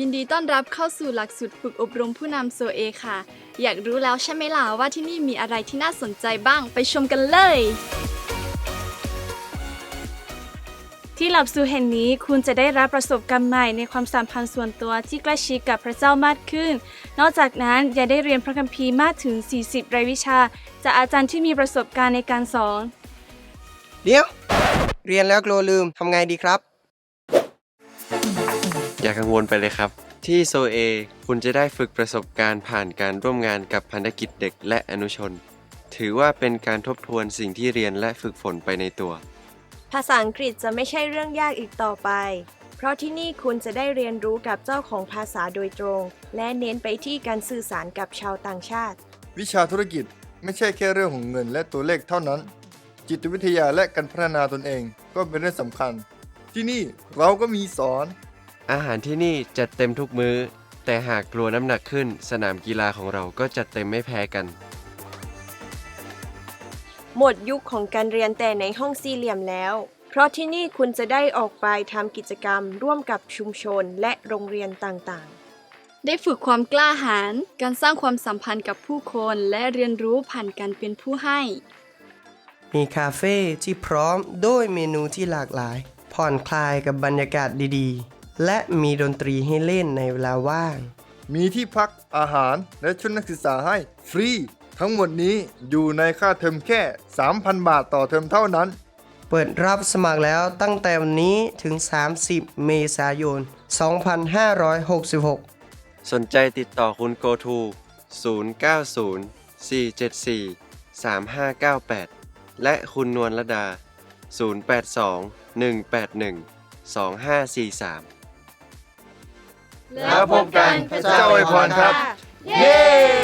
ยินดีต้อนรับเข้าสู่หลักสูตรฝึกอบรมผู้นำโซเอค่ะ อยากรู้แล้วใช่ไหมล่ะว่าที่นี่มีอะไรที่น่าสนใจบ้างไปชมกันเลย ที่หลับสูตรแห่งนี้คุณจะได้รับประสบการณ์ใหม่ในความสัมพันธ์ส่วนตัวที่ใกล้ชิดกับพระเจ้ามากขึ้น นอกจากนั้นยังได้เรียนพระคัมภีร์มากถึง 40 รายวิชา จากอาจารย์ที่มีประสบการณ์ในการสอน เดี๋ยว เรียนแล้วกลัวลืมทำไงดีครับ อย่ากังวลไปเลยครับ ที่โซเอคุณจะได้ฝึกประสบการณ์ผ่านการร่วมงานกับพันธกิจเด็กและอนุชน ถือว่าเป็นการทบทวนสิ่งที่เรียนและฝึกฝนไปในตัว ภาษาอังกฤษจะไม่ใช่เรื่องยากอีกต่อไป เพราะที่นี่คุณจะได้เรียนรู้กับเจ้าของภาษาโดยตรง และเน้นไปที่การสื่อสารกับชาวต่างชาติ วิชาธุรกิจไม่ใช่แค่เรื่องของเงินและตัวเลขเท่านั้น จิตวิทยาและการพัฒนาตนเองก็เป็นเรื่องสำคัญ ที่นี่เราก็มีสอน อาหารที่นี่จัดเต็มทุกมื้อ แต่หากกลัวน้ำหนักขึ้นสนามกีฬาของเราก็จัดเต็มไม่แพ้กัน หมดยุคของการเรียนแต่ในห้องสี่เหลี่ยมแล้ว เพราะที่นี่คุณจะได้ออกไปทำกิจกรรมร่วมกับชุมชนและโรงเรียนต่างๆ ได้ฝึกความกล้าหาญการสร้างความสัมพันธ์กับผู้คนและเรียนรู้ผ่านการเป็นผู้ให้ มีคาเฟ่ที่พร้อมด้วยเมนูที่หลากหลาย ผ่อนคลายกับบรรยากาศดีๆ และมีดนตรีให้เล่นในเวลาว่าง มีที่พักอาหารและชุดนักศึกษาให้ฟรี ทั้งหมดนี้อยู่ในค่าเทอมแค่ 3,000 บาทต่อเทอมเท่านั้น เปิดรับสมัครแล้วตั้งแต่วันนี้ถึง 30 เมษายน 2566 สนใจติดต่อคุณโกทู 090 474 3598 และคุณนวลระดา 082 181 2543 แล้วพบกันพระเจ้าอวยพรครับ เย้